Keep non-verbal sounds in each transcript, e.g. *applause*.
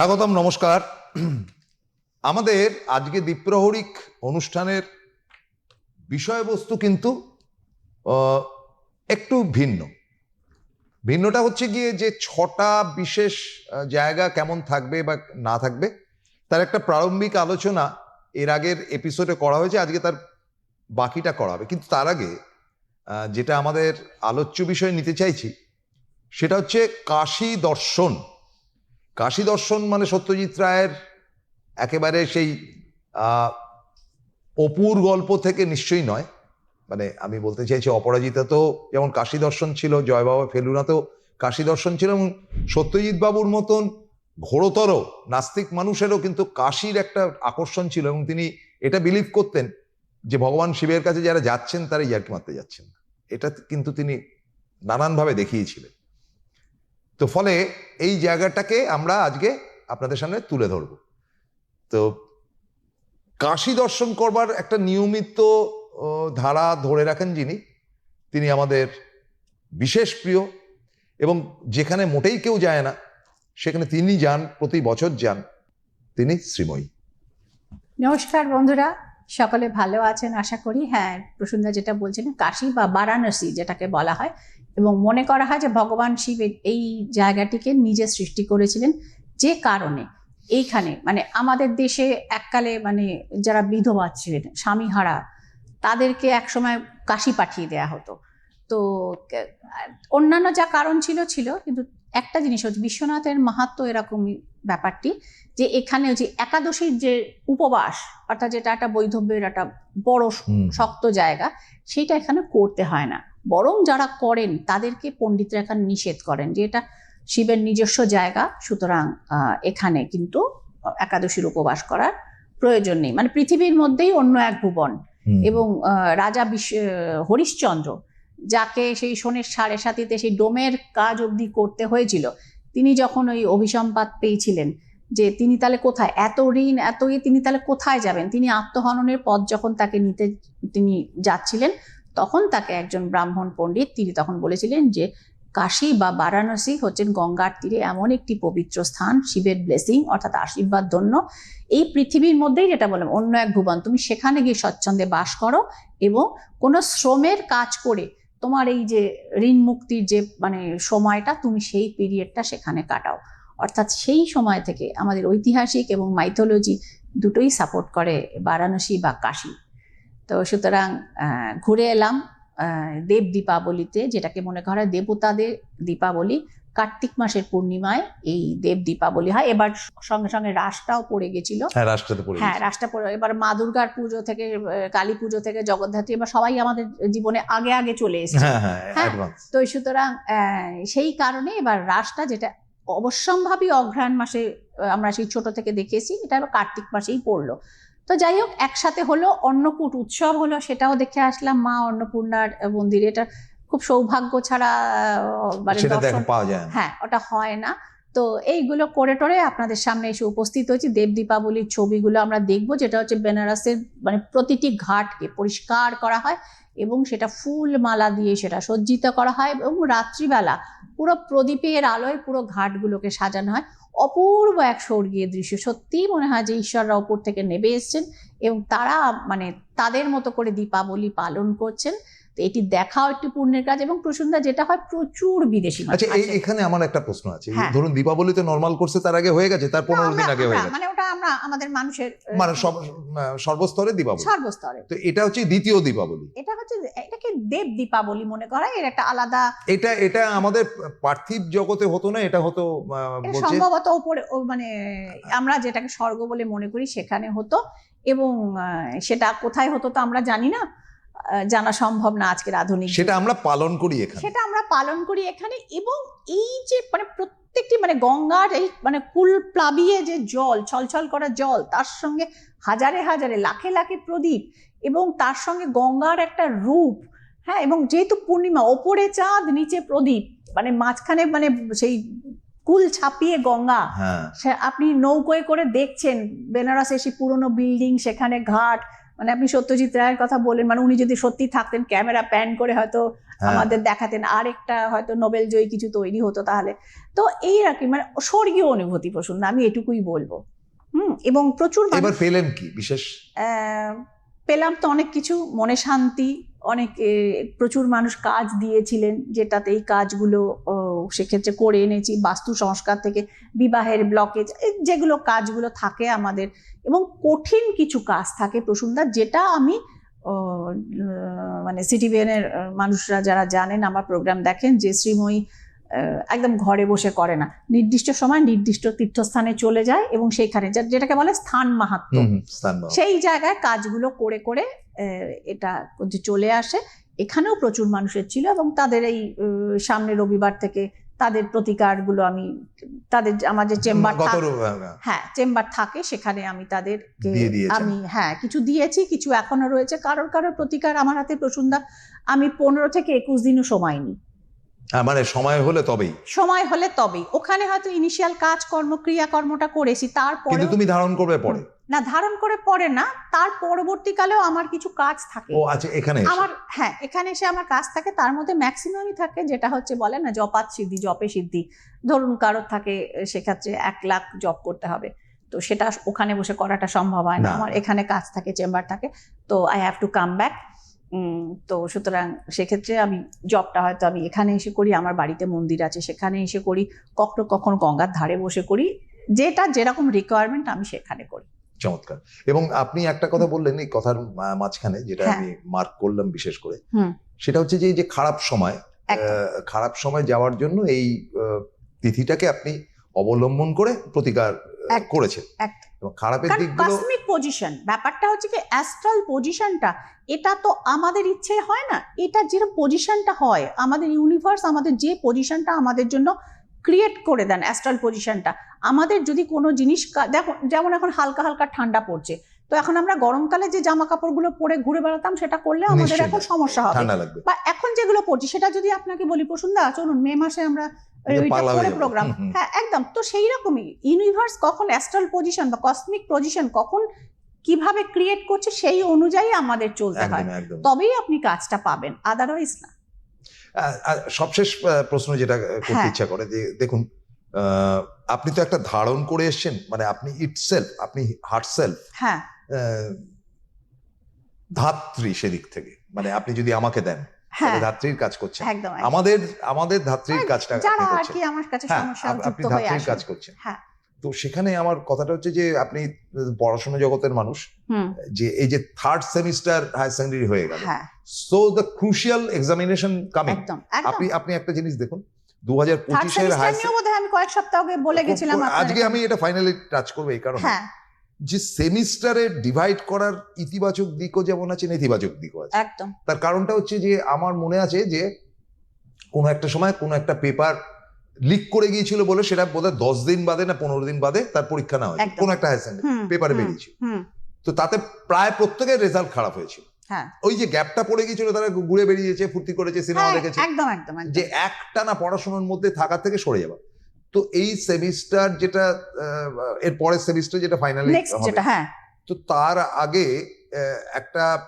স্বাগতম, নমস্কার। আমাদের আজকে দ্বীপ্রহরিক অনুষ্ঠানের বিষয়বস্তু কিন্তু একটু ভিন্ন। ভিন্নটা হচ্ছে গিয়ে যে ছটা বিশেষ জায়গা কেমন থাকবে বা না থাকবে, তার একটা প্রারম্ভিক আলোচনা এর আগের এপিসোডে করা হয়েছে, আজকে তার বাকিটা করা হবে। কিন্তু তার আগে যেটা আমাদের আলোচ্য বিষয় নিতে চাইছি, সেটা হচ্ছে কাশী দর্শন। কাশী দর্শন মানে সত্যজিৎ রায়ের একেবারে সেই অপুর গল্প থেকে নিশ্চয়ই নয়। মানে আমি বলতে চাইছি অপরাজিতা তো যেমন কাশী দর্শন ছিল, জয় বাবা ফেলুনাতেও কাশী দর্শন ছিল এবং সত্যজিৎ বাবুর মতন ঘোরতর, নাস্তিক মানুষেরও কিন্তু কাশীর একটা আকর্ষণ ছিল এবং তিনি এটা বিলিভ করতেন যে ভগবান শিবের কাছে যারা যাচ্ছেন তারা ইয়ার্কি মারতে যাচ্ছেন। এটা কিন্তু তিনি নানানভাবে দেখিয়েছিলেন। তো ফলে এই জায়গাটাকে আমরা আজকে আপনাদের সামনে তুলে ধরব। তো কাশী দর্শন করবার একটা নিয়মিত ধারা ধরে রাখেন যিনি, তিনি আমাদের বিশেষ প্রিয় এবং যেখানে মোটেই কেউ যায় না, সেখানে তিনি যান, প্রতি বছর যান, তিনি শ্রীময়ী। নমস্কার বন্ধুরা, সকলে ভালো আছেন আশা করি। হ্যাঁ প্রসুন্দা যেটা বলছিলেন, কাশী বা বারাণসী যেটাকে বলা হয় এবং মনে করা হয় যে ভগবান শিব এই জায়গাটিকে নিজে সৃষ্টি করেছিলেন যে কারণে। এইখানে মানে আমাদের দেশে এককালে মানে যারা বিধবা ছিলেন স্বামীহারা তাদেরকে একসময় কাশি পাঠিয়ে দেয়া হতো। তো অন্যান্য যা কারণ ছিল ছিল কিন্তু একটা জিনিস হচ্ছে বিশ্বনাথের মাহাত্ম এরকমই ব্যাপারটি যে এখানে যে একাদশীর যে উপবাস অর্থাৎ যেটা একটা বৈধব্যের একটা বড় শক্ত জায়গা সেটা এখানে করতে হয় না। বরং যারা করেন তাদেরকে পণ্ডিতরা এখানে নিষেধ করেন যে এটা শিবের নিজস্ব জায়গা সুতরাং এখানে কিন্তু একাদশীর উপবাস করার প্রয়োজন নেই। মানে পৃথিবীর মধ্যেই অন্য এক ভুবন এবং রাজা বিশ্ব হরিশ্চন্দ্র যাকে সেই সোনের সাড়ে সাতিতে সেই ডোমের কাজ অবধি করতে হয়েছিল তিনি যখন ওই অভিসম্পাত পেয়েছিলেন যে তিনি তাহলে কোথায়? এত ঋণ এত ইয়ে তিনি তাহলে কোথায় যাবেন? তিনি আত্মহননের পথ যখন তাকে নিতে তিনি যাচ্ছিলেন তখন তাকে একজন ব্রাহ্মণ পণ্ডিত তিনি তখন বলেছিলেন যে কাশী বা বারাণসী হচ্ছেন গঙ্গার তীরে এমন একটি পবিত্র স্থান, শিবের ব্লেসিং অর্থাৎ আশীর্বাদ ধন্য এই পৃথিবীর মধ্যেই যেটা বললাম, অন্য এক ভুবন, তুমি সেখানে গিয়ে স্বচ্ছন্দে বাস করো এবং কোনো শ্রমের কাজ করে তোমার এই যে ঋণ মুক্তির যে মানে সময়টা তুমি সেই পিরিয়ডটা সেখানে কাটাও। অর্থাৎ সেই সময় থেকে আমাদের ঐতিহাসিক এবং মাইথোলজি দুটোই সাপোর্ট করে বারাণসী বা কাশী। তো সুতরাং আহ, ঘুরে এলাম আহ, দেব দীপাবলিতে যেটাকে মনে করা হয় দেবতাদের দীপাবলি। কার্তিক মাসের পূর্ণিমায় এই দেব দীপাবলি হয়। এবার সঙ্গে সঙ্গে রাসটাও পড়ে গেছিল। হ্যাঁ রাষ্ট্রতে পড়ে হ্যাঁ। রাসটা পড়ে এবার মা দুর্গার পুজো থেকে কালী পুজো থেকে জগদ্ধাত্রী এবার সবাই আমাদের জীবনে আগে আগে চলে এসেছে। হ্যাঁ হ্যাঁ হ্যাঁ। তো সুতরাং আহ, সেই কারণে এবার রাসটা যেটা অবশ্যম্ভাবী অঘ্রাণ মাসে আমরা সেই ছোট থেকে দেখেছি এটা কার্তিক মাসেই পড়ল। তো যাই হোক একসাথে হলো অন্নকূট উৎসব হলো সেটাও দেখে আসলাম মা অন্নপূর্ণার মন্দিরে। এটা খুব সৌভাগ্য ছাড়া মানে দর্শন পাওয়া যায় হ্যাঁ ওটা হয় না। তো এইগুলো করে টরে আপনাদের সামনে এসে উপস্থিত হয়েছি। দেব দীপাবলির ছবিগুলো আমরা দেখব যেটা হচ্ছে বেনারসের মানে প্রতিটি ঘাটকে পরিষ্কার করা হয় এবং সেটা ফুল মালা দিয়ে সেটা সজ্জিত করা হয় এবং রাত্রিবেলা পুরো প্রদীপের আলোয় পুরো ঘাটগুলোকে সাজানো হয়। অপূর্ব এক স্বর্গীয় দৃশ্য। সত্যিই মনে হয় যে ঈশ্বররা ওপর থেকে নেমে এসছেন এবং তারা মানে তাদের মতো করে দীপাবলি পালন করছেন। তো এটি দেখাও একটি পুণ্যের কাজ এবং প্রসন্দা যেটা হয় প্রচুর বিদেশি আচ্ছা এখানে আমার একটা প্রশ্ন আছে। হ্যাঁ। ধরুন দীপাবলিতে নর্মাল করছে তার আগে হয়ে গেছে তার পনেরো দিন আগে হয়ে গেছে। মানে ওটা আমরা আমাদের মানুষের মানে সর্বস্তরে দীপাবলি। সর্বস্তরে তো এটা হচ্ছে দ্বিতীয় দীপাবলি। এটা হচ্ছে এটাকে দেব দীপাবলি মনে করা এর একটা আলাদা এটা এটা আমাদের পার্থিব জগতে হতো না এটা হতো সম্ভবত ওপরে ও মানে আমরা যেটাকে স্বর্গ বলে মনে করি সেখানে হতো এবং সেটা কোথায় হতো তো আমরা জানি না জানা সম্ভব না আজকের আধুনিক সেটা আমরা পালন করি এখানে। সেটা আমরা পালন করি এখানে এবং এই যে মানে প্রত্যেকটি মানে গঙ্গার এই মানে কুল প্লাবিয়ে যে জল ছলছল করা জল তার সঙ্গে হাজারে হাজারে লাখে লাখে প্রদীপ এবং তার সঙ্গে গঙ্গার একটা রূপ হ্যাঁ এবং যেহেতু পূর্ণিমা ওপরে চাঁদ নিচে প্রদীপ মানে মাঝখানে মানে সেই কুল ছাপিয়ে গঙ্গা হ্যাঁ। আপনি নৌকোয় করে দেখছেন বেনারসে সেই পুরনো বিল্ডিং সেখানে ঘাট মানে আপনি সত্যজিৎ রায়ের কথা বলেন মানে উনি যদি সত্যি থাকতেন ক্যামেরা প্যান করে হয়তো হ্যাঁ। আমাদের দেখাতেন আর একটা হয়তো নোবেল জয়ী কিছু তৈরি হতো তাহলে। তো এই আর কি মানে স্বর্গীয় অনুভূতি প্রসন্ন আমি এটুকুই বলব। হুম এবং প্রচুর এবার পেলেন কি বিশেষ? আহ, পেলাম তো অনেক কিছু মনে শান্তি অনেক প্রচুর মানুষ কাজ দিয়েছিলেন যেটাতে এই কাজগুলো সেক্ষেত্রে করে এনেছি বাস্তু সংস্কার থেকে বিবাহের ব্লকেজ যেগুলো কাজগুলো থাকে আমাদের। এবং কঠিন কিছু কাজ থাকে প্রসুন্দা যেটা আমি মানে সিটিভিএনের মানুষরা যারা জানেন আমার প্রোগ্রাম দেখেন যে শ্রীময়ী আহ, একদম ঘরে বসে করে না। নির্দিষ্ট সময় নির্দিষ্ট তীর্থস্থানে চলে যায় এবং সেইখানে যেটাকে বলে স্থান মাহাত্ম। সেই জায়গায় কাজগুলো করে করে এটা চলে আসে। এখানেও প্রচুর মানুষের ছিল এবং তাদের এই সামনে রবিবার থেকে তাদের প্রতিকারগুলো আমি তাদের আমার যে চেম্বার হ্যাঁ। চেম্বার থাকে সেখানে আমি দিয়েছেন। আমি হ্যাঁ কিছু দিয়েছি কিছু এখনও রয়েছে। কারোর কারোর প্রতিকার আমার হাতে প্রসুন্দা আমি পনেরো থেকে একুশ দিনও সময় নিই। হ্যাঁ, মানে সময় হলে তবেই? সময় হলে তবেই। ওখানে হয়তো ইনিশিয়াল কাজকর্ম ক্রিয়াকর্মটা করেছি তারপরে তুমি ধারণ করবে পরে? না ধারণ করে পরে না তার পরবর্তীকালেও আমার কিছু কাজ থাকে। ও আচ্ছা এখানে আমার হ্যাঁ এখানে এসে আমার কাজ থাকে তার মধ্যে ম্যাক্সিমামই থাকে যেটা হচ্ছে বলে না জপাত সিদ্ধি জপে সিদ্ধি। ধরুন কারোর থাকে সেক্ষেত্রে এক লাখ জপ করতে হবে। তো সেটা ওখানে বসে করাটা সম্ভব হয় না। আমার এখানে কাজ থাকে চেম্বার থাকে তো I have to come back তো সুতরাং সেক্ষেত্রে আমি জবটা হয়তো আমি এখানে এসে করি আমার বাড়িতে মন্দির আছে সেখানে এসে করি কখনো কখনো গঙ্গার ধারে বসে করি যেটা যেরকম রিকোয়ারমেন্ট আমি সেখানে করি। চমৎকার। এবং আপনি একটা কথা বললেন এই কথার মাঝখানে যেটা হ্যাঁ। আমি মার্ক করলাম বিশেষ করে। সেটা হচ্ছে যে এই যে খারাপ সময় খারাপ সময় যাওয়ার জন্য এই তিথিটাকে আপনি অবলম্বন করে প্রতিকার করেছেন। এবং খারাপের দিকগুলো কসমিক পজিশন ব্যাপারটা হচ্ছে কি অ্যাস্ট্রাল পজিশনটা এটা তো আমাদের ইচ্ছে হয় না এটা যে পজিশনটা হয় আমাদের ইউনিভার্স আমাদের যে পজিশনটা আমাদের জন্য ক্রিয়েট করে দেন অ্যাস্ট্রাল পজিশনটা আমাদের যদি কোনো জিনিস দেখো যেমন এখন হালকা হালকা ঠান্ডা পড়ছে তো এখন আমরা গরমকালে যে জামা কাপড়গুলো পরে ঘুরে বেড়াতাম সেটা করলে আমাদের এখন সমস্যা হবে। বা এখন যেগুলো পড়ছি সেটা যদি আপনাকে বলি প্রসন্দা চলুন মে মাসে আমরা। প্রোগ্রাম। হ্যাঁ একদম। তো সেই রকমই ইউনিভার্স কখন অ্যাস্ট্রাল পজিশন বা কসমিক পজিশন কখন কীভাবে ক্রিয়েট করছে সেই অনুযায়ী আমাদের চলতে হয়। তবেই আপনি কাজটা পাবেন। আদারওয়াইজ না। সবশেষ প্রশ্ন যেটা করতে হ্যাঁ। ইচ্ছা করে যে দেখুন আপনি তো একটা ধারণ করে এসেছেন মানে আপনি ইট সেলফ আপনি হার্ট সেলফ হ্যাঁ। ধাত্রী সেদিক থেকে মানে আপনি যদি আমাকে দেন হ্যাঁ। ধাত্রীর কাজ করছেন। আমাদের আমাদের ধাত্রীর হ্যাঁ, কাজটা আপনি আর করছেন। কি আমার কাছে সমস্যা আপ- আপনি ধাত্রীর কাজ করছেন। হ্যাঁ। তো সেখানে আমার কথাটা হচ্ছে যে আপনি পড়াশোনা জগতের মানুষ যে এই যে থার্ড সেমিস্টার হায়ার সেকেন্ডারি হয়ে গেল। So the crucial examination coming আপনি আপনি একটা জিনিস দেখুন দু হাজার পঁচিশের সেমিস্টার হায়ার নিয়েও বোধহয় আমি কয়েক সপ্তাহ আগে বলে গেছিলাম আজকে আমি এটা ফাইনালি টাচ করব এই কারণে। হ্যাঁ। যে সেমিস্টারে ডিভাইড করার ইতিবাচক দিকও যেমন আছে নেতিবাচক দিকও আছে। একদম। তার কারণটা হচ্ছে যে আমার মনে আছে যে কোনো একটা সময় কোনো একটা পেপার লিক করে গিয়েছিল বলে সেটা বোধহয় দশ দিন বাদে না পনেরো দিন বাদে তার পরীক্ষা না হয়েছে। একদম। কোনো একটা হায়ার সেকেন্ডারি পেপারে বেরিয়েছিল। তো তাতে প্রায় প্রত্যেকের রেজাল্ট খারাপ হয়েছিল। হ্যাঁ। ওই যে গ্যাপটা পড়ে গিয়েছিল তারা ঘুরে বেরিয়েছে ফুর্তি করেছে সিনেমা হ্যাঁ, দেখেছে। একদম একদম একদম। যে একটা না পড়াশোনার মধ্যে থাকার থেকে সরে যাওয়া। তো এই সেমিস্টার যেটা এর পরের সেমিস্টার যেটা ফাইনালি যেটা হ্যাঁ। তো তার আগে একটা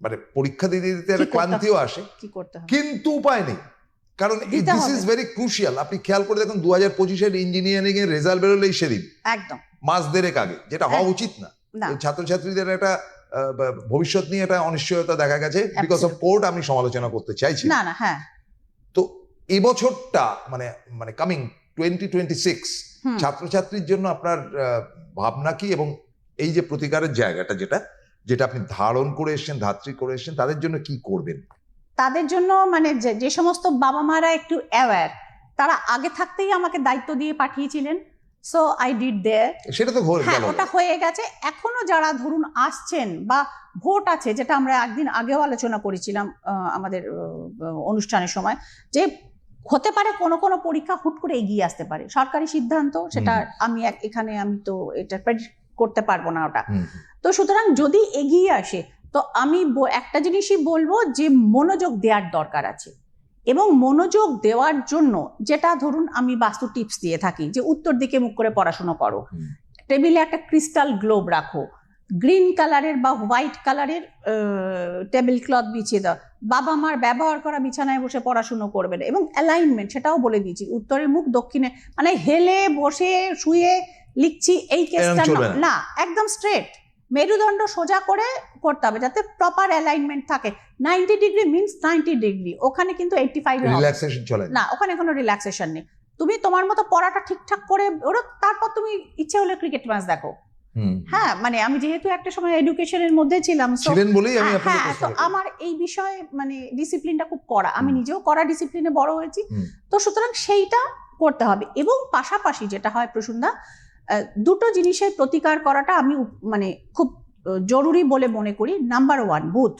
মানে পরীক্ষা দিতে দিতে একটা ক্লান্তিও আসে। কিন্তু উপায় নেই। কারণ দিস ইজ ভেরি ক্রুশিয়াল আপনি খেয়াল করে দেখুন দু হাজার পঁচিশের ইঞ্জিনিয়ারিং এর রেজাল্ট বেরোলেই সেদিন। একদম। মাস দেড়েক আগে যেটা হওয়া উচিত না। ছাত্রছাত্রীদের একটা ভবিষ্যৎ নিয়ে একটা অনিশ্চয়তা দেখা গেছে। বিকজ অফ কোর্ট আমি সমালোচনা করতে চাইছি। না না হ্যাঁ। তো এবছরটা মানে মানে কামিং টোয়েন্টি টোয়েন্টি সিক্স। ছাত্রছাত্রীর জন্য আপনার ভাবনা কি? এবং এই যে প্রতিকারের জায়গাটা যেটা যেটা আপনি ধারণ করে এসেছেন ধাত্রী করে এসেছেন তাদের জন্য কি করবেন? তাদের জন্য মানে যে সমস্ত বাবা মারা একটু অ্যাওয়্যার তারা আগে থাকতেই আমাকে দায়িত্ব দিয়ে পাঠিয়েছিলেন। সো আই ডিড দেয়ার সেটা তো হ্যাঁ ওটা হয়ে গেছে। এখনও যারা ধরুন আসছেন বা ভোট আছে যেটা আমরা একদিন আগেও আলোচনা করেছিলাম আমাদের অনুষ্ঠানের সময় যে হতে পারে কোনো কোনো পরীক্ষা হুট করে এগিয়ে আসতে পারে। সরকারি সিদ্ধান্ত সেটা আমি এখানে আমি তো এটা করতে পারব না ওটা। তো সুতরাং যদি এগিয়ে আসে তো আমি একটা জিনিসই বলব যে মনোযোগ দেওয়ার দরকার আছে। এবং মনোযোগ দেওয়ার জন্য যেটা ধরুন আমি বাস্তু টিপস দিয়ে থাকি যে উত্তর দিকে মুখ করে পড়াশোনা করো। টেবিলে একটা ক্রিস্টাল গ্লোব রাখো। গ্রিন কালারের বা হোয়াইট কালারের টেবিল ক্লথ বিছিয়ে দাও। বাবা মার ব্যবহার করা বিছানায় বসে পড়াশুনো করবে না। এবং অ্যালাইনমেন্ট সেটাও বলে দিয়েছি। উত্তরের মুখ দক্ষিণে মানে হেলে বসে শুয়ে লিখছি এই কেসটা। না একদম স্ট্রেট। মেরুদণ্ড সোজা করে করতে হবে যাতে প্রপার অ্যালাইনমেন্ট থাকে। Ninety degree means ninety degree ওখানে কিন্তু এইটটি ফাইভ রিল্যাক্সেশন চলে না। ওখানে কোনো রিল্যাক্সেশন নেই। তুমি তোমার মতো পড়াটা ঠিকঠাক করে ওরা তারপর তুমি ইচ্ছে হলে ক্রিকেট ম্যাচ দেখো। হ্যাঁ মানে আমি যেহেতু একটা সময় এডুকেশনের মধ্যে ছিলাম ছিলেন বলেই আমি হ্যাঁ তো আমার এই বিষয়ে মানে ডিসিপ্লিনটা খুব কড়া। আমি নিজেও কড়া ডিসিপ্লিনে বড় হয়েছি। তো সুতরাং সেইটা করতে হবে। এবং পাশাপাশি যেটা হয় প্রসুন্দা দুটো জিনিসের প্রতিকার করাটা আমি মানে খুব জরুরি বলে মনে করি। নাম্বার ওয়ান বুথ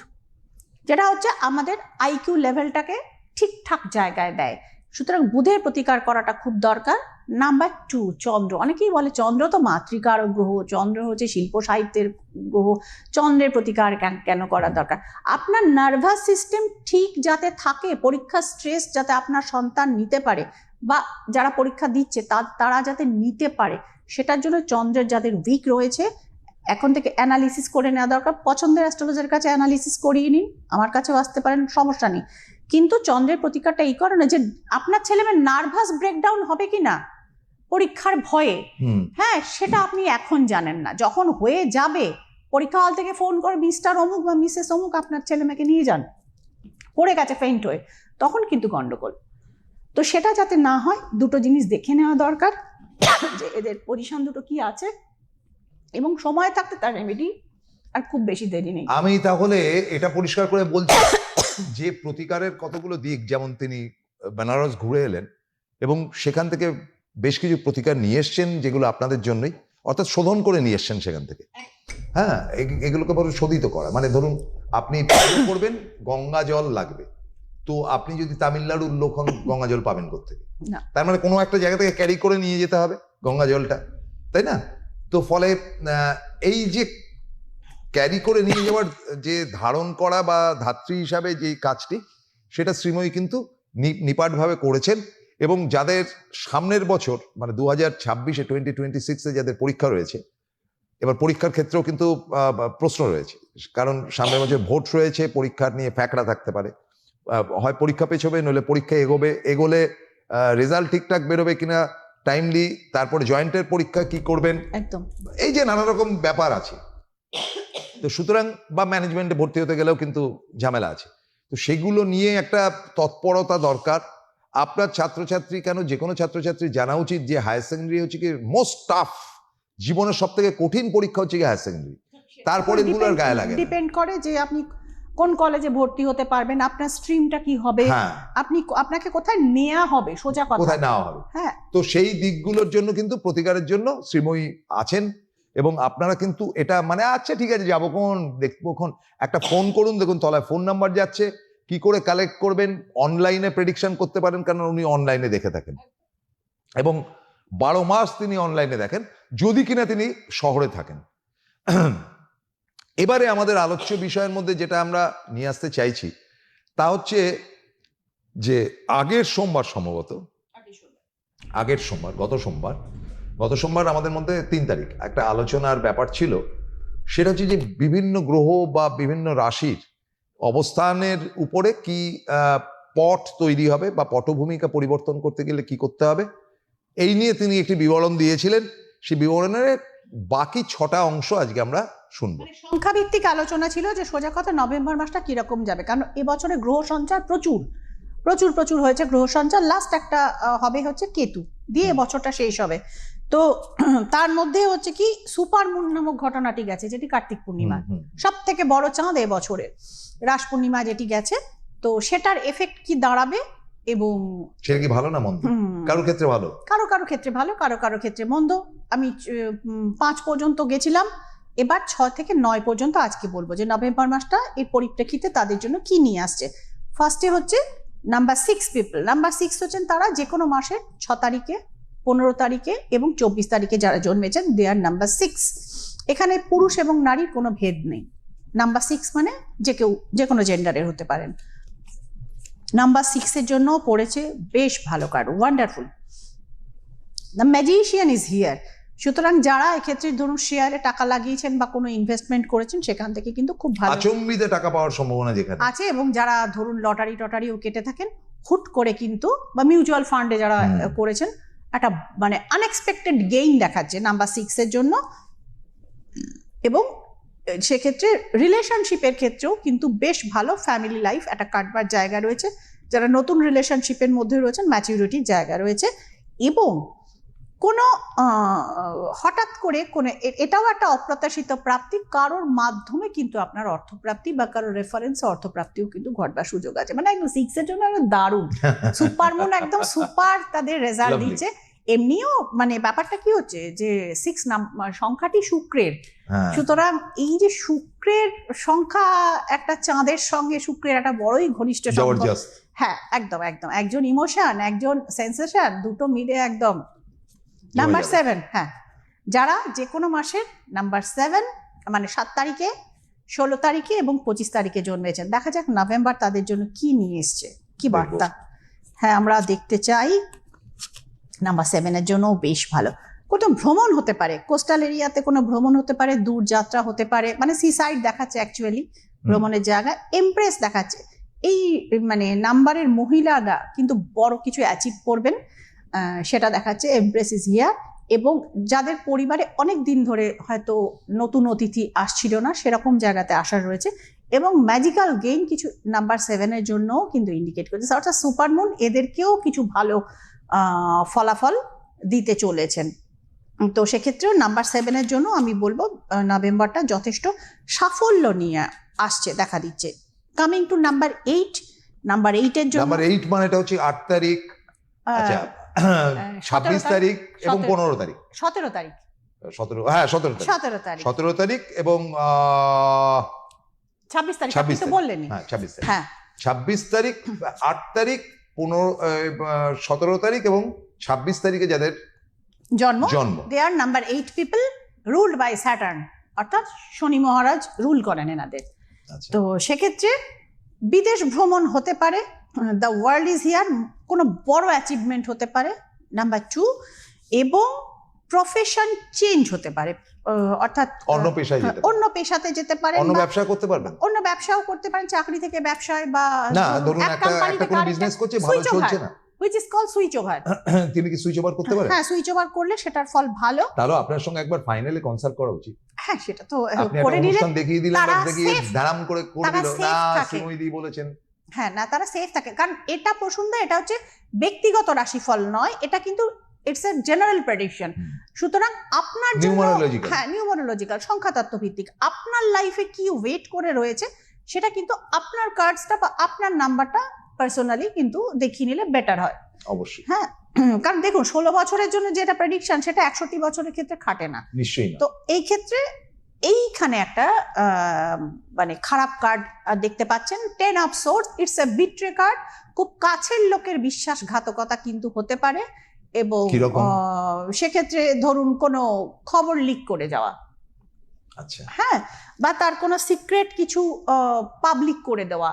যেটা হচ্ছে আমাদের আইকিউ লেভেলটাকে ঠিকঠাক জায়গায় দেয়। সুতরাং বুধের প্রতিকার করাটা খুব দরকার। নাম্বার টু চন্দ্র। অনেকেই বলে চন্দ্র তো মাতৃকার গ্রহ, চন্দ্র হচ্ছে শিল্প সাহিত্যের গ্রহ। চন্দ্রের প্রতিকার কেন- করা দরকার? আপনার নার্ভাস সিস্টেম ঠিক যাতে থাকে পরীক্ষার স্ট্রেস যাতে আপনার সন্তান নিতে পারে, বা যারা পরীক্ষা দিচ্ছে তারা যাতে নিতে পারে। সেটার জন্য চন্দ্রের যাদের উইক রয়েছে এখন থেকে অ্যানালিসিস করে নেওয়া দরকার। পছন্দের অ্যাস্ট্রোলজার কাছে অ্যানালিসিস করিয়ে নিন আমার কাছেও আসতে পারেন সমস্যা নেই। কিন্তু চন্দ্রের প্রতিকারটা এই কারণে যে আপনার ছেলে মেয়ের নার্ভাস ব্রেকডাউন হবে কি না পরীক্ষার ভয়ে হ্যাঁ সেটা আপনি এখন জানেন না। যখন হয়ে যাবে পরীক্ষা হল থেকে ফোন করে মিস্টার অমুক বা মিসেস অমুক আপনার ছেলে মেয়েকে নিয়ে যান। পড়ে গেছে ফেইন্ট হয়ে তখন কিন্তু গন্ডগোল। তো সেটা যাতে না হয় দুটো জিনিস দেখে নেওয়া দরকার। *coughs* যে এদের পজিশন দুটো কি আছে এবং সময় থাকতে তার রেমেডি আর খুব বেশি দেরি নেই। আমি তাহলে এটা পরিষ্কার করে বলছি *coughs* যে প্রতিকারের কতগুলো দিক, যেমন তিনি বেনারস ঘুরে এলেন এবং সেখান থেকে বেশ কিছু প্রতিকার নিয়ে এসছেন যেগুলো আপনাদের জন্যই, অর্থাৎ শোধন করে নিয়ে এসছেন সেখান থেকে। হ্যাঁ এগুলোকে বড় শোধিত করা। মানে ধরুন, আপনি *coughs* করবেন, গঙ্গা জল লাগবে। তো আপনি যদি তামিলনাড়ুর লোক হন গঙ্গা জল পাবেন কোথেকে তার মানে কোনো একটা জায়গা থেকে ক্যারি করে নিয়ে যেতে হবে গঙ্গা জলটা তাই না? তো ফলে আহ, এই যে ক্যারি করে নিয়ে যাওয়ার যে ধারণ করা বা ধাত্রী হিসাবে যে কাজটি সেটা শ্রীময়ী কিন্তু নিপাটভাবে করেছেন এবং যাদের সামনের বছর মানে দু হাজার ছাব্বিশে টোয়েন্টি টোয়েন্টি সিক্সে যাদের পরীক্ষা রয়েছে এবার পরীক্ষার ক্ষেত্রেও কিন্তু আহ, প্রশ্ন রয়েছে। কারণ সামনের বছর ভোট রয়েছে পরীক্ষা নিয়ে ফ্যাকড়া থাকতে পারে। হয় পরীক্ষা পেছবে নইলে পরীক্ষা এগোবে এগোলে রেজাল্ট ঠিকঠাক বেরোবে কিনা টাইমলি তারপরে জয়েন্টের পরীক্ষা কি করবেন? একদম। এই যে নানা রকম ব্যাপার আছে। তো সুতরাং বা ম্যানেজমেন্টে ভর্তি হতে গেলেও কিন্তু ঝামেলা আছে। তো সেগুলো নিয়ে একটা তৎপরতা দরকার। আপনার ছাত্রছাত্রী কেন যে কোনো ছাত্রছাত্রী জানা উচিত যে হায়ার সেকেন্ডারি হচ্ছে কি মোস্ট টাফ জীবনের সব থেকে কঠিন পরীক্ষা হচ্ছে কি হায়ার সেকেন্ডারি তারপরে এগুলো আর গায়ে লাগে ডিপেন্ড করে যে আপনি কোন কলেজে ভর্তি হতে পারবেন আপনার স্ট্রিমটা কি হবে হ্যাঁ। আপনি আপনাকে কোথায় নেওয়া হবে সোজা কথা। কোথায় নেওয়া হবে? হ্যাঁ। তো সেই দিকগুলোর জন্য কিন্তু প্রতিকারের জন্য শ্রীময়ী আছেন এবং আপনারা কিন্তু এটা মানে আচ্ছা ঠিক আছে যাব কোন দেখব কোন একটা ফোন করুন দেখুন তলায় ফোন নাম্বার যাচ্ছে কি করে কালেক্ট করবেন অনলাইনে প্রেডিকশন করতে পারেন কারণ উনি অনলাইনে দেখে থাকেন। এবং বারো মাস তিনি অনলাইনে দেখেন যদি কিনা তিনি শহরে থাকেন। এবারে আমাদের আলোচ্য বিষয়ের মধ্যে যেটা আমরা নিয়ে আসতে চাইছি তা হচ্ছে যে আগের সোমবার সম্ভবত আগের সোমবার। গত সোমবার গত সোমবার আমাদের মধ্যে তিন তারিখ একটা আলোচনার ব্যাপার ছিল। সেটা হচ্ছে যে বিভিন্ন গ্রহ বা বিভিন্ন রাশির অবস্থানের উপরে কি পট তৈরি হবে বা পটভূমিকা পরিবর্তন করতে গেলে কি করতে হবে? এই নিয়ে তিনি একটি বিবরণ দিয়েছিলেন। সেই বিবরণের বাকি ছটা অংশ আজকে আমরা শুনব। সংখ্যাভিত্তিক আলোচনা ছিল যে সোজা কথা নভেম্বর মাসটা কীরকম যাবে কারণ এবছরে গ্রহ সঞ্চার প্রচুর প্রচুর প্রচুর হয়েছে গ্রহ সঞ্চার। লাস্ট একটা হবে হচ্ছে কেতু দিয়ে বছরটা শেষ হবে। তো *clears throat* তার মধ্যে হচ্ছে কি সুপার মুন নামক ঘটনাটি গেছে যেটি কার্তিক পূর্ণিমা। সব থেকে বড় চাঁদ এ বছরের রাস পূর্ণিমা যেটি গেছে। তো সেটার এফেক্ট কি দাঁড়াবে এবং সেটা কি ভালো না মন্দ? কারও ক্ষেত্রে ভালো? কারও কারও ক্ষেত্রে ভালো কারও কারও ক্ষেত্রে মন্দ। আমি পাঁচ পর্যন্ত গেছিলাম। এবার ছ থেকে নয় পর্যন্ত আজকে বলব যে নভেম্বর মাসটা এর পরিপ্রেক্ষিতে তাদের জন্য কি নিয়ে আসছে। ফার্স্টে হচ্ছে number six people number six হচ্ছেন তারা যে কোনো মাসের ছ তারিখে, পনেরো তারিখে এবং চব্বিশ তারিখে যারা জন্মেছেন দে আর নাম্বার সিক্স এখানে পুরুষ এবং নারীর কোনো ভেদ নেই। নাম্বার সিক্স মানে যে কেউ, যে কোনো জেন্ডারের হতে পারেন। নাম্বার সিক্সের জন্য পড়েছে বেশ ভালো card wonderful the magician is here সুতরাং যারা এক্ষেত্রে ধরুন শেয়ারে টাকা লাগিয়েছেন বা কোনো ইনভেস্টমেন্ট করেছেন সেখান থেকে কিন্তু খুব ভালো। আচম্বিতে টাকা পাওয়ার সম্ভাবনা যেখানে। আছে এবং যারা ধরুন লটারি টটারিও কেটে থাকেন হুট করে কিন্তু বা মিউচুয়াল ফান্ডে যারা করেছেন একটা মানে আনএক্সপেক্টেড গেইন দেখাচ্ছে নাম্বার সিক্সের জন্য। এবং সেক্ষেত্রে রিলেশনশিপের ক্ষেত্রেও কিন্তু বেশ ভালো ফ্যামিলি লাইফ একটা কাটবার জায়গা রয়েছে। যারা নতুন রিলেশনশিপের মধ্যে রয়েছেন ম্যাচিউরিটির জায়গা রয়েছে। এবং কোনো আহ, হঠাৎ করে কোনো এটাও একটা অপ্রত্যাশিত প্রাপ্তি কারোর মাধ্যমে কিন্তু আপনার অর্থপ্রাপ্তি বা কারোর রেফারেন্সে অর্থপ্রাপ্তিও কিন্তু ঘটবার সুযোগ আছে। মানে একদম সিক্সের জন্য দারুণ। *laughs* সুপার মুন একদম সুপার তাদের রেজাল্ট দিচ্ছে। এমনিও মানে ব্যাপারটা কি হচ্ছে যে সিক্স সংখ্যাটি শুক্রের। হ্যাঁ। সুতরাং এই যে শুক্রের সংখ্যা একটা চাঁদের সঙ্গে শুক্রের একটা বড়ই ঘনিষ্ঠ সম্পর্ক। হ্যাঁ একদম একদম। একজন ইমোশন একজন সেন্সেশন দুটো মিলে একদম নাম্বার সেভেন হ্যাঁ। যারা যে কোনো মাসের নাম্বার সেভেন মানে সাত তারিখে ষোলো তারিখে এবং পঁচিশ তারিখে জন্মেছেন। দেখা যাক নভেম্বর তাদের জন্য কি নিয়ে এসছে কি বার্তা। হ্যাঁ আমরা দেখতে চাই। নাম্বার সেভেনের জন্য বেশ ভালো। কোনো ভ্রমণ হতে পারে। কোস্টাল এরিয়াতে কোনো ভ্রমণ হতে পারে দূর যাত্রা হতে পারে মানে সি সাইড দেখাচ্ছে অ্যাকচুয়ালি ভ্রমণের জায়গা। এমপ্রেস দেখাচ্ছে। এই মানে নাম্বারের মহিলারা কিন্তু বড় কিছু অ্যাচিভ করবেন। সেটা দেখাচ্ছে এমপ্রেস ইজ হিয়ার এবং যাদের পরিবারে অনেক দিন ধরে হয়তো নতুন অতিথি আসছিল না সেরকম জায়গাতে আসার রয়েছে এবং ম্যাজিক্যাল গেইন কিছু নাম্বার সেভেনের জন্যও কিন্তু ইন্ডিকেট করছে। অর্থাৎ সুপারমুন এদেরকেও কিছু ভালো ফলাফল দিতে চলেছেন। তো সেক্ষেত্রেও নাম্বার সেভেনের জন্য আমি বলব নভেম্বরটা যথেষ্ট সাফল্য নিয়ে আসছে দেখা দিচ্ছে। Coming to number eight number এইটের জন্য নাম্বার এইট মানেটা হচ্ছে আট তারিখ। আচ্ছা ছাব্বিশ তারিখ এবং পনেরো তারিখ। সতেরো তারিখ। সতেরো হ্যাঁ সতেরো তারিখ। সতেরো তারিখ। সতেরো তারিখ এবং ছাব্বিশ তারিখ ছাব্বিশ। বললেনই। হ্যাঁ ছাব্বিশ তারিখ। হ্যাঁ। ছাব্বিশ তারিখ আট তারিখ পনেরো সতেরো তারিখ এবং ছাব্বিশ তারিখে যাদের জন্ম জন্ম। They are number eight people ruled by Saturn অর্থাৎ শনি মহারাজ রুল করেন এনাদের। আচ্ছা। তো সেক্ষেত্রে বিদেশ ভ্রমণ হতে পারে। দ্য ওয়ার্ল্ড ইজ হিয়ার কোনো বড় অ্যাচিভমেন্ট হতে পারে নাম্বার টু এবং প্রফেশন চেঞ্জ হতে পারে অর্থাৎ অন্য পেশায় অন্য পেশাতে যেতে পারেন অন্য ব্যবসা করতে পারবেন। অন্য ব্যবসাও করতে পারেন চাকরি থেকে ব্যবসায় বা না ধরুন একটা একটা কোনো বিজনেস করছে ভালো চলছে না। Which is call switch over তিনি কি সুইচ ওভার করতে পারেন? হ্যাঁ সুইচ ওভার করলে সেটার ফল ভালো। তাহলে আপনার সঙ্গে একবার ফাইনালে কনসাল্ট করা উচিত। হ্যাঁ সেটা তো করে নিলে দেখিয়ে বা দেখিয়ে ধারাম করে করে দিল। না বলেছেন। হ্যাঁ না তারা সেফ থাকে। কারণ এটা প্রসন্ন এটা হচ্ছে ব্যক্তিগত রাশিফল নয় এটা কিন্তু ইটস এ জেনারেল প্রেডিকশন সুতরাং আপনার জন্য হ্যাঁ নিউমারোলজিক্যাল সংখ্যাতত্ত্ব ভিত্তিক আপনার লাইফে কি ওয়েট করে রয়েছে সেটা কিন্তু আপনার কার্ডসটা বা আপনার নাম্বারটা পার্সোনালি কিন্তু দেখিয়ে নিলে বেটার হয়। অবশ্যই। হ্যাঁ *clears throat* কারণ দেখুন ষোলো বছরের জন্য যেটা প্রেডিকশন সেটা একষট্টি বছরের ক্ষেত্রে খাটে না। নিশ্চয়ই তো এই ক্ষেত্রে এইখানে একটা মানে খারাপ কার্ড দেখতে পাচ্ছেন। Ten of swords it's a betray card খুব কাছের লোকের বিশ্বাসঘাতকতা কিন্তু হতে পারে এবং সেক্ষেত্রে ধরুন কোনো খবর লিক করে যাওয়া। আচ্ছা। হ্যাঁ বা তার কোনো সিক্রেট কিছু পাবলিক করে দেওয়া।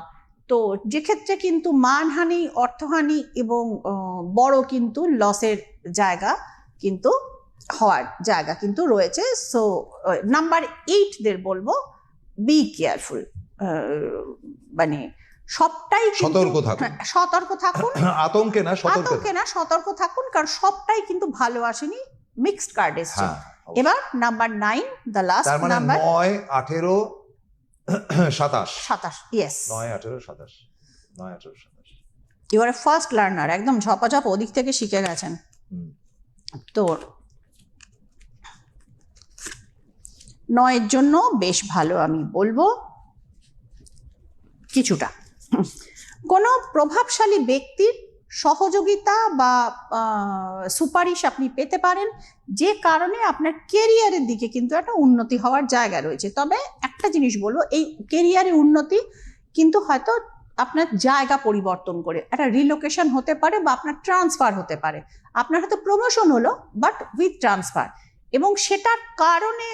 তো যে ক্ষেত্রে কিন্তু মানহানি অর্থহানি এবং বড় কিন্তু লসের জায়গা কিন্তু হওয়ার জায়গা কিন্তু রয়েছে। সো নাম্বার এইটদের বলব বি কেয়ারফুল মানে সবটাই সতর্ক থাকুন। হ্যাঁ, সতর্ক থাকুন। *coughs* আতঙ্কে না সতর্ক আতঙ্কে না সতর্ক থাকুন কারণ সবটাই কিন্তু ভালো আসেনি। মিক্সড কার্ড এসছে। হ্যাঁ এবার number nine the last number নয় আঠেরো *coughs* সাতাশ। সাতাশ ইয়েস নয় আঠেরো সাতাশ। নয় আঠেরো সাতাশ। ইউ আর ফার্স্ট লার্নার একদম ঝপাঝপ ওদিক থেকে শিখে গেছেন। তো নয়ের জন্য বেশ ভালো, আমি বলব। কিছুটা। কোনো প্রভাবশালী ব্যক্তির সহযোগিতা বা সুপারিশ আপনি পেতে পারেন, যে কারণে আপনার কেরিয়ারের দিকে কিন্তু একটা উন্নতি হওয়ার জায়গা রয়েছে। তবে একটা জিনিস বলব, এই কেরিয়ারের উন্নতি কিন্তু হয়তো আপনার জায়গা পরিবর্তন করে, একটা রিলোকেশন হতে পারে বা আপনার ট্রান্সফার হতে পারে। আপনার হয়তো প্রমোশন হলো বাট উইথ ট্রান্সফার এবং সেটার কারণে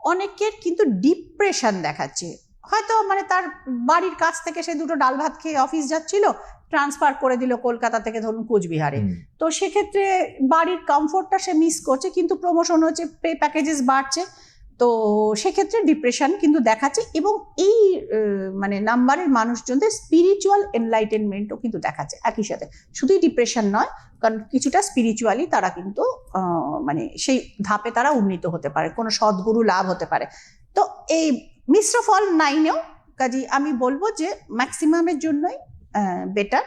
অনেকের কিন্তু ডিপ্রেশন দেখাচ্ছে। হয়তো মানে তার বাড়ির কাছ থেকে সে দুটো ডাল ভাত খেয়ে অফিস যাচ্ছিল ট্রান্সফার করে দিল কলকাতা থেকে ধরুন কোচবিহারে। তো সেক্ষেত্রে বাড়ির কমফোর্টটা সে মিস করছে কিন্তু প্রমোশন হচ্ছে পে প্যাকেজেস বাড়ছে। তো সেক্ষেত্রে ডিপ্রেশন কিন্তু দেখাচ্ছে এবং এই মানে নাম্বারের মানুষজনদের স্পিরিচুয়াল এনলাইটেনমেন্টও কিন্তু দেখাচ্ছে একই সাথে। শুধুই ডিপ্রেশন নয়, কারণ কিছুটা স্পিরিচুয়ালি তারা কিন্তু মানে সেই ধাপে তারা উন্নীত হতে পারে, কোনো সদ্গুরু লাভ হতে পারে। তো এই মিশ্র ফল নাইনেও কাজী আমি বলব যে ম্যাক্সিমামের জন্যই বেটার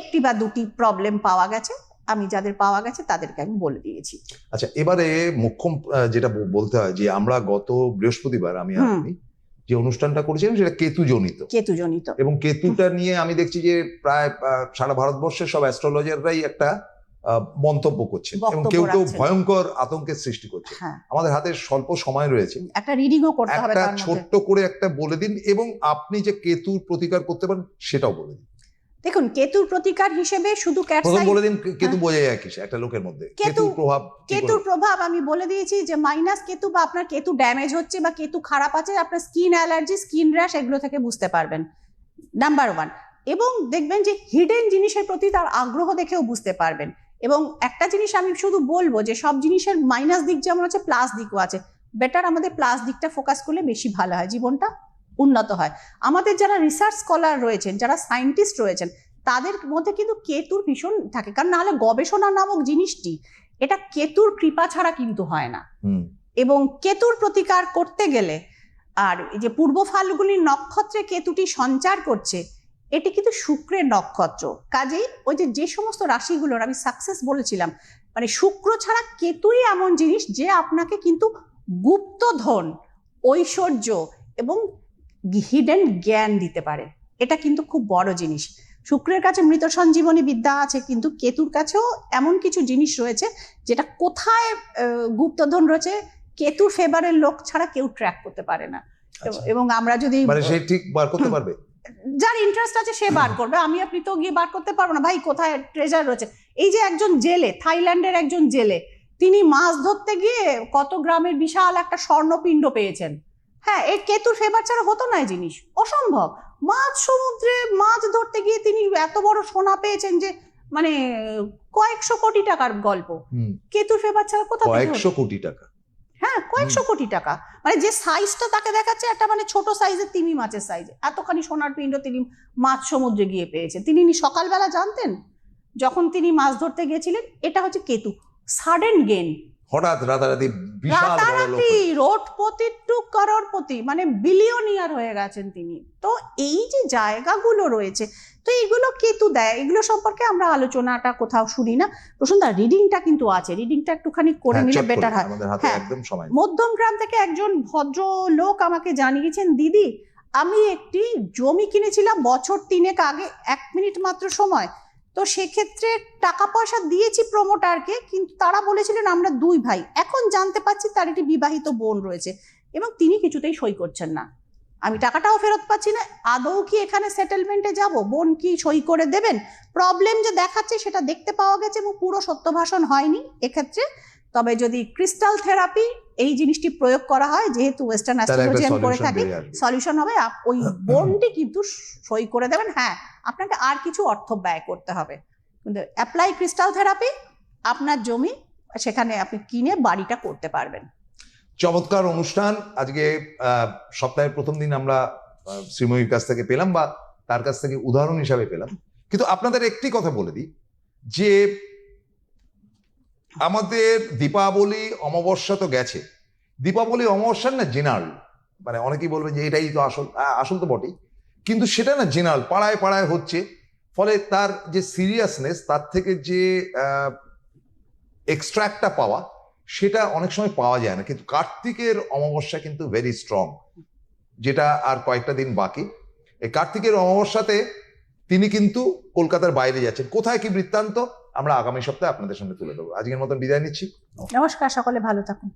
একটি বা দুটি প্রবলেম পাওয়া গেছে। আমি যাদের পাওয়া গেছে তাদেরকে আমি বলে দিয়েছি। আচ্ছা এবারে মুখ্যম যেটা বলতে হয় যে আমরা গত বৃহস্পতিবার আমি আপনি যে অনুষ্ঠানটা করেছিলাম সেটা কেতু জনিত কেতুজনিত। এবং কেতুটা নিয়ে আমি দেখছি যে প্রায় সারা ভারতবর্ষের সব অ্যাস্ট্রোলজাররাই একটা আহ, মন্তব্য করছে। এবং কেউ কেউ ভয়ঙ্কর আতঙ্কের সৃষ্টি করছে। হ্যাঁ। আমাদের হাতে স্বল্প সময় রয়েছে। একটা রিডিংও করতে হবে একটা ছোট্ট করে একটা বলে দিন এবং আপনি যে কেতুর প্রতিকার করতে পারেন সেটাও বলে দিন। দেখুন কেতুর প্রতিকার হিসেবে শুধু প্রথম বলে দিন কেতু হ্যাঁ। বোঝা যায় কি একটা লোকের মধ্যে। কেতু- প্রভাব কেতুর প্রভাব আমি বলে দিয়েছি যে মাইনাস কেতু বা আপনার কেতু ড্যামেজ হচ্ছে বা কেতু খারাপ আছে আপনার স্কিন অ্যালার্জি স্কিন র্যাশ এগুলো থেকে বুঝতে পারবেন। নাম্বার ওয়ান এবং দেখবেন যে হিডেন জিনিসের প্রতি তার আগ্রহ দেখেও বুঝতে পারবেন। এবং একটা জিনিস আমি শুধু বলব যে সব জিনিসের মাইনাস দিক যেমন আছে প্লাস দিকও আছে। বেটার আমাদের প্লাস দিকটা ফোকাস করলে বেশি ভালো হয়। জীবনটা উন্নত হয়। আমাদের যারা রিসার্চ স্কলার রয়েছেন যারা সায়েন্টিস্ট রয়েছেন তাদের মধ্যে কিন্তু কেতুর ভীষণ থাকে। কারণ নাহলে গবেষণা নামক জিনিসটি এটা কেতুর কৃপা ছাড়া কিন্তু হয় না। এবং কেতুর প্রতিকার করতে গেলে আর এই যে পূর্ব ফাল্গুনির নক্ষত্রে কেতুটি সঞ্চার করছে এটি কিন্তু শুক্রের নক্ষত্র। কাজেই ওই যে যে সমস্ত রাশিগুলোর আমি সাকসেস বলেছিলাম মানে শুক্র ছাড়া কেতুই এমন জিনিস যে আপনাকে কিন্তু গুপ্তধন ঐশ্বর্য এবং হিডেন জ্ঞান দিতে পারে। এটা কিন্তু খুব বড় জিনিস। শুক্রের কাছে মৃত সঞ্জীবনী বিদ্যা আছে কিন্তু কেতুর কাছেও এমন কিছু জিনিস রয়েছে যেটা কোথায় গুপ্তধন রয়েছে কেতুর ফেভারের লোক ছাড়া কেউ ট্র্যাক করতে পারে না। আচ্ছা। এবং আমরা যদি মানে ঠিক বার করতে পারবে? যার ইন্টারেস্ট আছে সে বার করবে। আমি আপনি তো গিয়ে বার করতে পারব না। ভাই কোথায় ট্রেজার রয়েছে? এই যে একজন জেলে থাইল্যান্ডের একজন জেলে তিনি মাছ ধরতে গিয়ে কত গ্রামের বিশাল একটা স্বর্ণপিণ্ড পেয়েছেন। হ্যাঁ এই কেতুর ফেভার ছাড়া হতো না এই জিনিস। অসম্ভব। মাছ সমুদ্রে মাছ ধরতে গিয়ে তিনি এত বড় সোনা পেয়েছেন যে মানে কয়েকশো কোটি টাকার গল্প। কেতুর ফেভার ছাড়া কোথা থেকে হতো? কয়েকশো কোটি টাকা। হ্যাঁ কয়েকশো কোটি টাকা। মানে যে সাইজটা তাকে দেখাচ্ছে একটা মানে ছোট সাইজের তিমি মাছের সাইজে এতখানি সোনার পিণ্ড তিনি মাছ সমুদ্রে গিয়ে পেয়েছেন। তিনি সকালবেলা জানতেন? যখন তিনি মাছ ধরতে গিয়েছিলেন এটা হচ্ছে কেতু। সাডেন গেন হঠাৎ রাতারাতি বিশাল বড় লোক রোডপতি টু করোড়পতি মানে বিলিয়নিয়ার হয়ে গেছেন তিনি। তো এই যে জায়গাগুলো রয়েছে তো এইগুলো কেতু দেয়? এগুলো সম্পর্কে আমরা আলোচনাটা কোথাও শুনি না। প্রসন্দা রিডিংটা কিন্তু আছে। রিডিংটা একটুখানি করে হ্যাঁ, নিলে বেটার হয়। হ্যাঁ। একদম সময়। নেই। মধ্যমগ্রাম থেকে একজন ভদ্র লোক আমাকে জানিয়েছেন দিদি আমি একটি জমি কিনেছিলাম বছর তিনেক আগে এক মিনিট মাত্র সময়। তো সেক্ষেত্রে টাকা পয়সা দিয়েছি প্রমোটারকে কিন্তু তারা বলেছিলেন আমরা দুই ভাই। এখন জানতে পারছি তার একটি বিবাহিত বোন রয়েছে এবং তিনি কিছুতেই সই করছেন না। আমি টাকাটাও ফেরত পাচ্ছি না। আদৌ কি এখানে সেটেলমেন্টে যাব? বোন কি সই করে দেবেন? প্রবলেম যে দেখাচ্ছে সেটা দেখতে পাওয়া গেছে এবং পুরো সত্যভাষণ হয়নি এক্ষেত্রে। তবে যদি ক্রিস্টাল থেরাপি এই জিনিসটি প্রয়োগ করা হয় যেহেতু ওয়েস্টার্ন তাহলে একটা অ্যাস্ট্রোলজি করে থাকি সলিউশন হবে ওই বোনটি কিন্তু সই করে দেবেন। হ্যাঁ আপনাকে আর কিছু অর্থ ব্যয় করতে হবে। কিন্তু অ্যাপ্লাই ক্রিস্টাল থেরাপি আপনার জমি, সেখানে আপনি কিনে বাড়িটা করতে পারবেন। চমৎকার অনুষ্ঠান। আজকে সপ্তাহের প্রথম দিন আমরা শ্রীময়ীর কাছ থেকে পেলাম বা তার কাছ থেকে উদাহরণ হিসাবে পেলাম। কিন্তু আপনাদের একটি কথা বলে দিই, যে আমাদের দীপাবলি অমাবস্যা তো গেছে। দীপাবলি অমাবস্যার না জেনারেল মানে অনেকেই বলবে যে এটাই তো আসল আসল তো বটেই। কিন্তু সেটা না জেনারেল, পাড়ায় পাড়ায় হচ্ছে। ফলে তার যে সিরিয়াসনেস তার থেকে যে এক্সট্রাক্টটা পাওয়া, সেটা অনেক সময় পাওয়া যায় না। কিন্তু কার্তিকের অমাবস্যা কিন্তু ভেরি স্ট্রং যেটা আর কয়েকটা দিন বাকি। এই কার্তিকের অমাবস্যাতে তিনি কিন্তু কলকাতার বাইরে যাচ্ছেন। কোথায় কি বৃত্তান্ত, আমরা আগামী সপ্তাহে আপনাদের সামনে তুলে দেবো আজকের মতন বিদায় নিচ্ছি। নমস্কার, সকলে ভালো থাকুন।